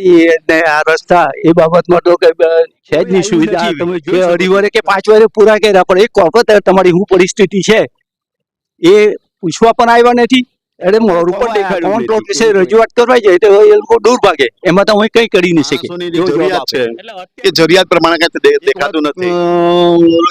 પાણી ને આ રસ્તા એ બાબતમાં તો કઈ છે જ નહીં સુવિધા. તમે જોઈ અઢી વરે કે પાંચ વરે પૂરા કર્યા પણ એક કોર્પોરેટર તમારી શું પરિસ્થિતિ છે. એ પૂછવા પણ આવ્યા નથી. એટલે મોરું પણ દેખાડ્યું કોણ કોણ વિશે રજૂઆત કરવા જાય તો એ લોકો દૂર ભાગે. એમાં તો હું કઈ કરી નહીં શકે. જરૂરિયાત છે. એ જરૂરિયાત પ્રમાણે કઈ દેખાતું નથી.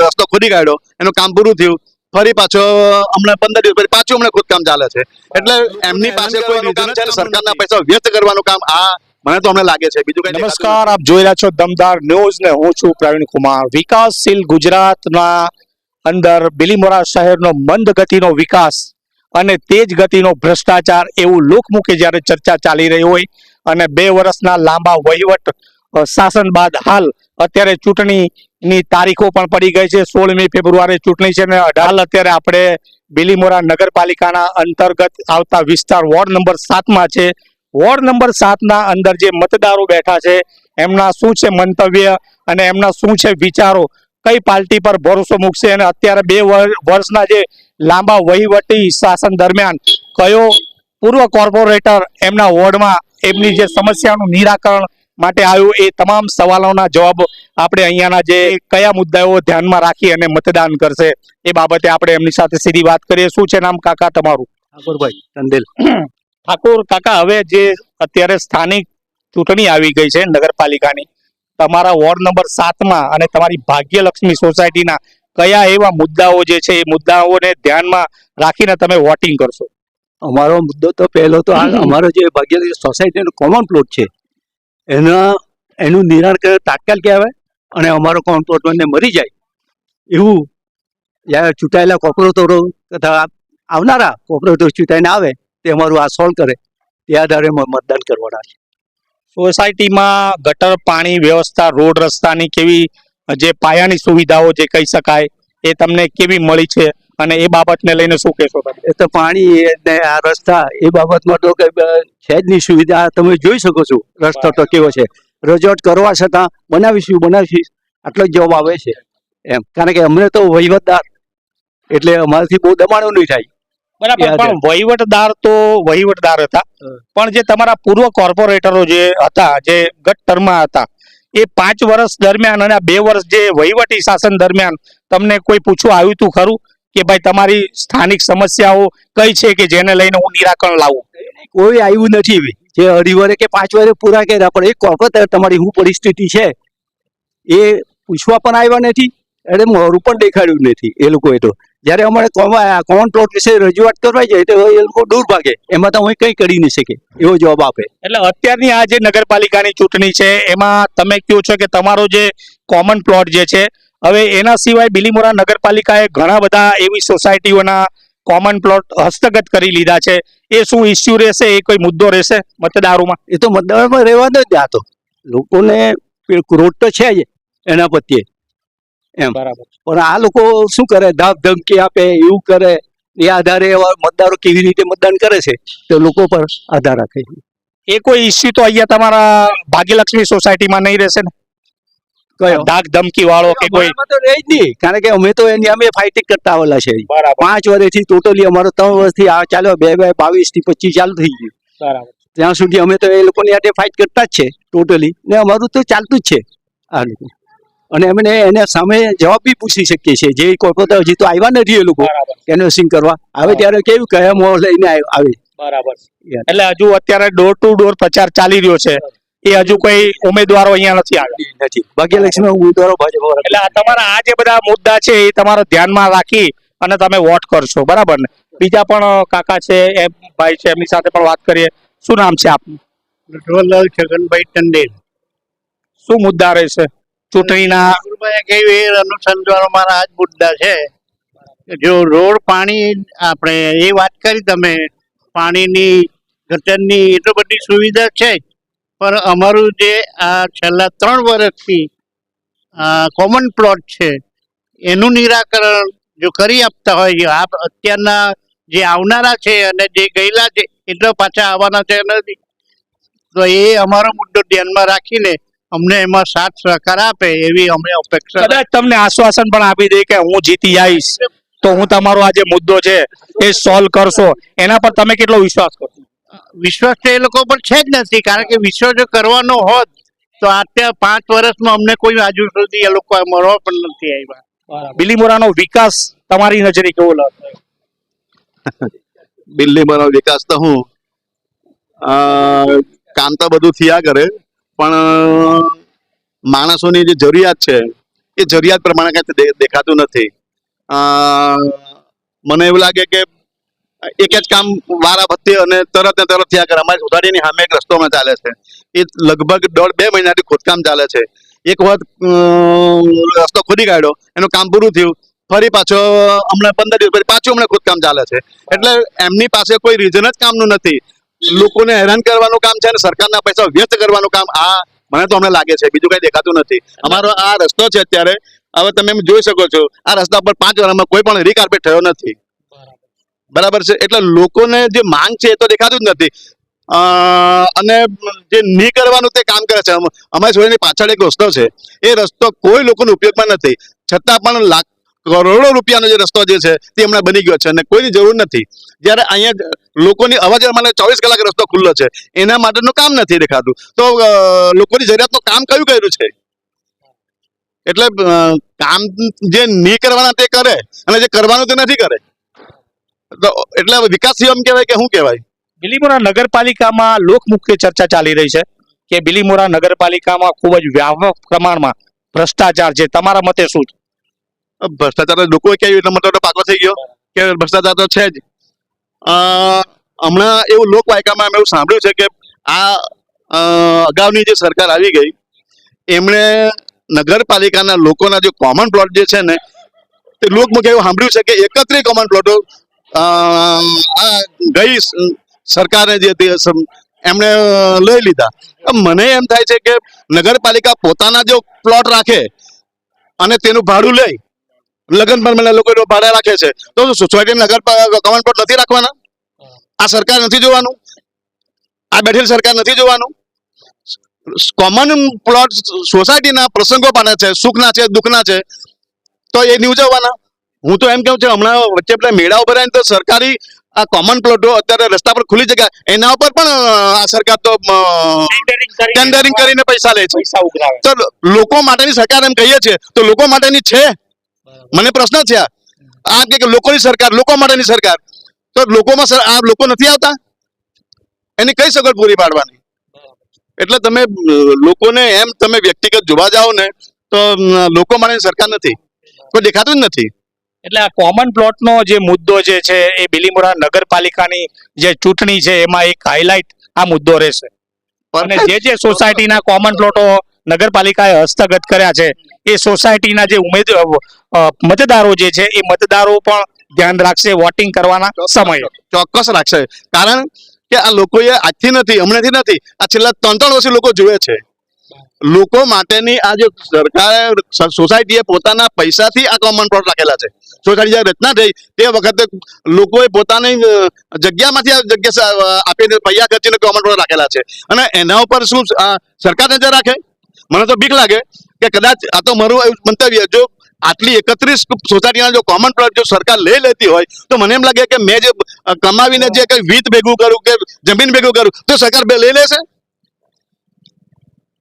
રસ્તો ખોદી કાઢ્યો. એનું કામ પૂરું થયું. ફરી પાછો હમણાં પંદર દિવસ પછી પાછું હમણાં ખોદકામ ચાલે છે. એટલે એમની પાસે કોઈ કામ છે સરકારના પૈસા વ્યસ્ત કરવાનું કામ? આ મને તો અમને લાગે છે. બીજું કઈ નમસ્કાર, આપ જોઈ રહ્યા છો દમદાર ન્યૂઝ ને હું છું પ્રવીણ કુમાર. વિકાસશીલ ગુજરાતના અંદર બિલીમોરા શહેરનો મંદ ગતિનો વિકાસ અને તેજ ગતિનો ભ્રષ્ટાચાર એવું લોકમુખે જ્યારે ચર્ચા ચાલી રહી હોય અને બે વર્ષના લાંબા વહીવટ શાસન બાદ હાલ અત્યારે ચૂંટણીની તારીખો પણ પડી ગઈ છે. સોળમી ફેબ્રુઆરી ચૂંટણી છે ને હાલ અત્યારે આપણે બિલીમોરા નગરપાલિકાના અંતર્ગત આવતા વિસ્તાર વોર્ડ નંબર સાતમાં છે. વોર્ડ નંબર સાતના અંદર જે મતદારો બેઠા છે એમના શું છે મંતવ્ય અને એમના શું છે વિચારો? કઈ પાર્ટી પર ભરોસો મૂકશે? અને અત્યારે બે વર- વર્ષના જે લાંબા વહીવટી શાસન દરમિયાન કયો પૂર્વ કોર્પોરેટર એમના વોર્ડમાં એમની જે સમસ્યાનું નિરાકરણ માટે આવ્યું એ તમામ સવાલોના જવાબ આપણે અહીંયાના જે કયા મુદ્દાઓ ધ્યાનમાં રાખી અને મતદાન કરશે એ બાબતે આપણે એમની સાથે સીધી વાત કરીએ. શું છે નામ? કાકા તમારું? ઠાકોરભાઈ ચંદેલ. ઠાકોર કાકા હવે જે અત્યારે સ્થાનિક ચૂંટણી આવી ગઈ છે નગરપાલિકાની તમારા વોર્ડ નંબર સાતમાં અને તમારી ભાગ્યલક્ષ્મી સોસાયટીના કયા એવા મુદ્દાઓ જે છે એ મુદ્દાઓને ધ્યાનમાં રાખીને તમે વોટિંગ કરશો? અમારો મુદ્દો તો પહેલો તો અમારો જે ભાગ્યલક્ષ્મી સોસાયટીનો કોમન પ્લોટ છે એના એનું નિરાકરણ તાત્કાલિક આવે અને અમારો કોમન પ્લોટ બંને મરી જાય. એવું ચૂંટાયેલા કોર્પોરેટરો તથા આવનારા કોર્પોરેટરો ચૂંટાઈને આવે તે અમારું આ સોલ્વ કરે. તે આધારે મતદાન કરવાના છે સોસાયટીમાં ગટર, પાણી વ્યવસ્થા, રોડ રસ્તાની કેવી, જે પાયાની સુવિધાઓ જે કહી શકાય, એ તમને કેવી મળી છે અને એ બાબતને લઈને શું કહેશો એ તો પાણી ને આ રસ્તા, એ બાબતમાં તો છે જ નહીં સુવિધા. તમે જોઈ શકો છો રસ્તો તો કેવો છે. રજૂઆત કરવા છતાં બનાવીશું બનાવીશું. આટલો જ જવાબ આવે છે. એમ. કારણ કે અમને તો વહીવટદાર, એટલે અમારાથી બહુ દબાણો નહીં થાય. બરાબર. પણ વહીવટદાર તો વહીવટદાર હતા. પણ જે તમારા પૂર્વ કોર્પોરેટરો જે હતા જે ગત ટર્મમાં હતા એ પાંચ વર્ષ દરમિયાન અને બે વર્ષ જે વહીવટી શાસન દરમિયાન તમને કોઈ પૂછવા આવ્યું હતું ખરું? કે ભાઈ તમારી સ્થાનિક સમસ્યાઓ કઈ છે કે જેને લઈને હું નિરાકરણ લાવું? કોઈ આવ્યું નથી જે અઢી વરે કે પાંચ વર્ષે પૂરા કર્યા પણ એ કોર્પોરેટર તમારી શું પરિસ્થિતિ છે? એ પૂછવા પણ આવ્યા નથી. એટલે મોરું પણ દેખાડ્યું નથી એ લોકોએ તો. જ્યારે અમારે કોમન પ્લોટ વિશે રજૂઆત કરવા જાય તો એ લોકો દૂર ભાગે. એમાં તો હું કંઈ કરી નહીં શકે એવો જવાબ આપે. એટલે અત્યારની આ જે નગરપાલિકાની ચૂંટણી છે એમાં તમે કહો છો કે તમારો જે કોમન પ્લોટ જે છે હવે એના સિવાય બિલીમોરા નગરપાલિકાએ ઘણા બધા એવી સોસાયટીઓના કોમન પ્લોટ હસ્તગત કરી લીધા છે. એ શું ઇસ્યુ રહેશે? એ કોઈ મુદ્દો રહેશે મતદારોમાં? એ તો મતદારમાં રહેવાનો જ આ તો. લોકોને રોડ તો છે જ એના પ્રત્યે. બરાબર. પણ આ લોકો શું કરે? ધાક ધમકી આપે એવું કરે. એ આધારે મતદારો કેવી રીતે મતદાન કરે છે? તે લોકો પર આધાર રાખે છે. એ કોઈ ઇસ્યુ તો અહીંયા તમારા ભાગ્યલક્ષ્મી સોસાયટીમાં નહીં રહેશે ને? કયો? ધાક ધમકી વાળો કે કોઈ? રહે જ નહીં. કારણ કે અમે તો એની અમે ફાઇટિંગ કરતા આવેલા છે. પાંચ વર્ષથી ટોટલી અમારો ત્રણ વર્ષથી આ ચાલ્યો બે બે બાવીસથી પચીસ ચાલુ થઈ ગયું. બરાબર. ત્યાં સુધી અમે તો એ લોકોની હાથે ફાઇટ કરતા જ છે ટોટલી ને અમારું તો ચાલતું જ છે આ લોકો. અને એમને એને સામે જવાબ બી પૂછી શકીએ છીએ. જે કોર્પોરેટર હજી તો આવ્યા નથી એ લોકો કેનવસિંગ કરવા. આવે ત્યારે કેવું કયા મોહ લઈને આવ- આવે. બરાબર. એટલે હજુ અત્યારે ડોર ટુ ડોર પ્રચાર ચાલી રહ્યો છે. એ હજુ કોઈ ઉમેદવારો અહીંયા નથી આવ્યા. નથી ભાગ્યલક્ષ્મી ઉમેદવારો ભાજપ એટલે તમારા આ જે બધા મુદ્દા છે એ તમારા ધ્યાનમાં રાખી અને તમે વોટ કરશો. બરાબર ને? બીજા પણ કાકા છે એ ભાઈ છે એમની સાથે પણ વાત કરીએ. શું નામ છે આપનું? નટવરલાલ છગનભાઈ ટંડેલ. શું મુદ્દા રહેશે? ચૂંટણીના એ અનુસંધાનો મારા આ જ મુદ્દા છે. જો રોડ પાણી આપણે એ વાત કરી તમે, પાણીની, ગટરની એટલી બધી સુવિધા છે. પણ અમારું જે આ છેલ્લા ત્રણ વર્ષથી કોમન પ્લોટ છે, એનું નિરાકરણ જો કરી આપતા હોય આપ અત્યારના જે આવનારા છે અને જે ગયેલા છે, એટલા પાછા આવવાના છે નથી. તો એ અમારો મુદ્દો ધ્યાનમાં રાખીને અમને એમાં સાથ સહકાર આપે એવી અમે અપેક્ષા કદાચ તમને આશ્વાસન પણ આપી દે કે હું જીતી આવીશ. તો હું તમારો આ જે મુદ્દો છે એ સોલ્વ કરશો. એના પર તમે કેટલો વિશ્વાસ કરશો વિશ્વાસ તો એ લોકો પર છે જ નથી. કારણ કે વિશ્વાસ જો કરવાનો હોત તો અત્યારે પાંચ વર્ષમાં અમને કોઈ આજુ સુધી એ લોકો મળવા પણ નથી આવ્યા. બિલીમોરાનો વિકાસ તમારી નજરે કેવો લાગે દિલ્હીમાં વિકાસ તો હું કામ તો બધું થયા કરે. પણ માણસોની જે જરૂરિયાત છે, એ જરૂરિયાત પ્રમાણે કઈ દેખાતું નથી. મને એવું લાગે કે એક જ કામ વારા વખતે અને તરત ને તરત થયા કરે. અમારી સુધારીની સામે એક રસ્તો ચાલે છે. એ લગભગ દોઢ બે મહિનાથી ખોદકામ ચાલે છે. એક વખત રસ્તો ખોદી કાઢ્યો. એનું કામ પૂરું થયું. ફરી પાછો, હમણાં પંદર દિવસ પછી પાછું હમણાં ખોદકામ ચાલે છે. એટલે એમની પાસે કોઈ રીઝન જ કામનું નથી. લોકોને હેરાન કરવાનું કામ છે અને સરકારના પૈસા વ્યસ્ત કરવાનું કામ આ મને તો અમને લાગે છે, બીજું કઈ દેખાતું નથી. અમારો આ રસ્તો છે અત્યારે, હવે તમે જોઈ શકો છો, આ રસ્તા પર પાંચ વર્ષમાં કોઈ પણ રીકાર્પેટ થયો નથી. બરાબર છે? એટલે લોકોને જે માંગ છે એ તો દેખાતું જ નથી. અને જે નહીં કરવાનું તે કામ કરે છે. અમારી સોયની પાછળ એક રસ્તો છે. એ રસ્તો કોઈ લોકોનો ઉપયોગમાં નથી. છતાં પણ લાખ કરોડો રૂપિયાનો જે રસ્તો જે છે તે હમણાં બની ગયો છે અને કોઈની જરૂર નથી. જ્યારે અહીંયા લોકોની અવાજ માટે ચોવીસ કલાક રસ્તો ખુલ્લો છે, એના માટેનું કામ નથી દેખાતું. તો લોકોની જરૂરિયાતનું કામ કયું કર્યું છે? એટલે કામ જે નહીં કરવાના તે કરે અને જે કરવાનું તે નથી કરે. તો, એટલે વિકાસ એમ કહેવાય કે શું કહેવાય? બિલીમોરા નગરપાલિકામાં લોકમુખ્ય ચર્ચા ચાલી રહી છે કે બિલીમોરા નગરપાલિકામાં ખૂબ જ વ્યાપક પ્રમાણમાં ભ્રષ્ટાચાર છે. તમારા મતે શું? છે? ભ્રષ્ટાચાર લોકો ક્યાં એટલે મતલબ પાકો થઈ ગયો કે ભ્રષ્ટાચાર તો છે જ. હમણાં એવું લોકવાયકામાં અમે એવું સાંભળ્યું છે કે આ અગાઉની જે સરકાર આવી ગઈ, એમણે નગરપાલિકાના લોકોના જે કોમન પ્લોટ જે છે ને, તે લોકમુખે એવું સાંભળ્યું છે કે એકત્રી કોમન પ્લોટો આ ગઈ સરકારે જે એમણે લઈ લીધા. મને એમ થાય છે કે નગરપાલિકા પોતાના જો પ્લોટ રાખે અને તેનું ભાડું લે લગ્ન પણ મને લોકો ભાડે રાખે છે. તો સોસાયટી નગર કમાન્ડ પર નથી રાખવાના? આ સરકાર નથી જોવાનું? આ બેઠેલ સરકાર નથી જોવાનું? કોમન પ્લોટ સોસાયટીના પ્રસંગો પણ છે સુખના છે દુઃખના છે. તો એ નહીં ઉજવવાના હું તો એમ કહું છું હમણાં વચ્ચે પેલા મેળાઓ ભરાય ને તો સરકારી આ કોમન પ્લોટો અત્યારે રસ્તા પર ખુલી જગ્યા એના ઉપર પણ આ સરકાર તો ટેન્ડરિંગ કરીને પૈસા લે છે. તો લોકો માટેની સરકાર એમ કહીએ છીએ તો લોકો માટેની છે. મને પ્રશ્ન છે આ. કે લોકોની સરકાર લોકો માટેની સરકાર. તો લોકોમાં સર આ લોકો નથી આવતા? એની કઈ સગવડ પૂરી પાડવાની? એટલે તમે લોકોને એમ તમે વ્યક્તિગત જોવા જાઓ ને તો લોકો માટેની સરકાર નથી. કોઈ દેખાતું જ નથી. એટલે આ કોમન પ્લોટનો જે મુદ્દો જે છે એ બિલીમોરા નગરપાલિકાની જે ચૂંટણી છે એમાં એક હાઇલાઇટ આ મુદ્દો રહેશે. અને જે જે સોસાયટીના કોમન પ્લોટો નગરપાલિકાએ હસ્તગત કર્યા છે. એ સોસાયટીના જે ઉમેદ મતદારો જે છે એ મતદારો પણ ધ્યાન રાખશે વોટિંગ કરવાના સમયે. ચોક્કસ રાખશે. કારણ કે આ લોકોએ આજથી નથી હમણાંથી નથી આ છેલ્લા ત્રણ ત્રણ વર્ષથી લોકો જુએ છે. લોકો માટેની આ જે સરકારે સોસાયટીએ પોતાના પૈસાથી આ કોમન પ્લોટ રાખેલા છે. સોસાયટી જ્યારે રચના થઈ તે વખતે લોકોએ પોતાની જગ્યામાંથી આ જગ્યા આપીને પૈયા ખર્ચીને કોમન પ્લોટ રાખેલા છે. અને એના ઉપર શું સરકાર નજર રાખે? મને તો બીક લાગે કે કદાચ આ તો મારું મંતવ્ય જો આટલી એકત્રીસ સોસાયટીના જો કોમન પ્લોટ જો સરકાર લઈ લેતી હોય તો મને એમ લાગે કે મેં જે કમાવીને જે કઈ વીત ભેગું કરું કે જમીન ભેગું કરું તો સરકાર બે લઈ લેશે?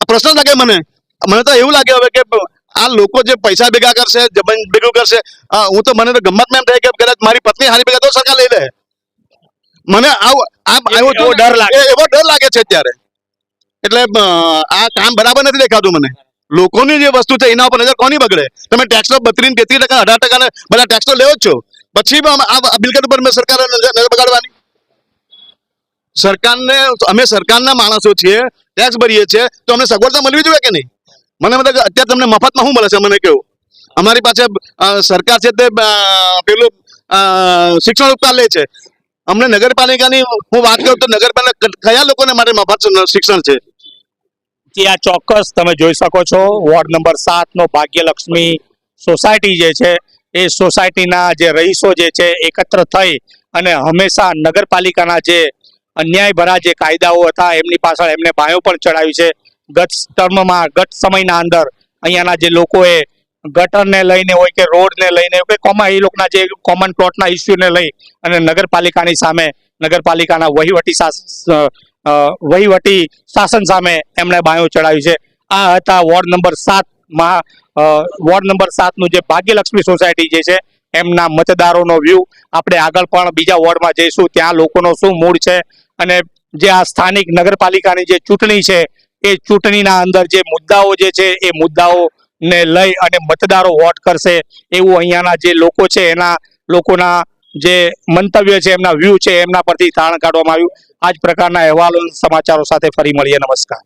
આ પ્રશ્ન લાગે મને. મને તો એવું લાગે હવે કે આ લોકો જે પૈસા ભેગા કરશે જમીન ભેગું કરશે હું તો મને તો ગમતમાં એમ થાય કે કદાચ મારી પત્ની હારી ભેગા તો સરકાર લઈ લે. મને આવું આ એવો આવો ડર લાગે. એવો ડર લાગે છે અત્યારે. એટલે આ કામ બરાબર નથી દેખાતું મને. લોકોની જે વસ્તુ છે, એના ઉપર નજર કોની બગડે? તમે ટેક્સ બત્રીસ તેત્રીસ ટકા, અઢાર ટકા બધા ટેક્સ તો લેવો જ છો. પછી આ બિલકટ ઉપર સરકાર નજર બગાડવાની? સરકારને, અમે સરકારના માણસો છીએ ટેક્સ ભરીએ છીએ, તો અમને સગવડતા મળવી જોઈએ કે નહીં? મને કે અત્યારે તમને મફતમાં શું મળે છે, મને કેવું અમારી પાસે સરકાર છે તે પેલું શિક્ષણ ઉપકાર લે છે. અમને નગરપાલિકાની હું વાત કરું તો નગરપાલિકા કયા લોકોને માટે મફત શિક્ષણ છે? આ ચોક્કસ તમે જોઈ શકો છો. વોર્ડ નંબર સાત નો ભાગ્યલક્ષ્મી સોસાયટી જે છે, એ સોસાયટીના જે રહીશો જે છે, એકત્ર થઈ અને હંમેશા નગરપાલિકાના જે અન્યાય ભરા જે કાયદાઓ હતા, એમની પાછળ એમને બાયો પણ ચડાવી છે. ગત ટર્મમાં ગત સમયના અંદર અહીંયાના જે લોકોએ ગટરને લઈને હોય કે રોડને લઈને કે કોમન એ લોકોના જે કોમન પ્લોટના ઇસ્યુને લઈ અને નગરપાલિકાની સામે, નગરપાલિકાના વહીવટી વહીવટી શાસન સામે એમણે બાયો ચડાવી છે. આ હતા વોર્ડ નંબર સાતમાં વોર્ડ નંબર સાતનું જે ભાગ્યલક્ષ્મી સોસાયટી જે છે, એમના મતદારોનો વ્યૂ આપણે આગળ પણ બીજા વોર્ડમાં જઈશું, ત્યાં લોકોનો શું મૂડ છે અને જે આ સ્થાનિક નગરપાલિકાની જે ચૂંટણી છે, એ ચૂંટણીના અંદર જે મુદ્દાઓ જે છે, એ મુદ્દાઓ ને લઈ અને મતદારો વોટ કરશે એવું અહીંયાના જે લોકો છે, એના લોકોના જે મંતવ્ય છે, એમના વ્યૂ છે, એમના પરથી તાણ કાઢવામાં આવ્યું. આ જ પ્રકારના અહેવાલો સમાચારો સાથે ફરી મળીએ. નમસ્કાર.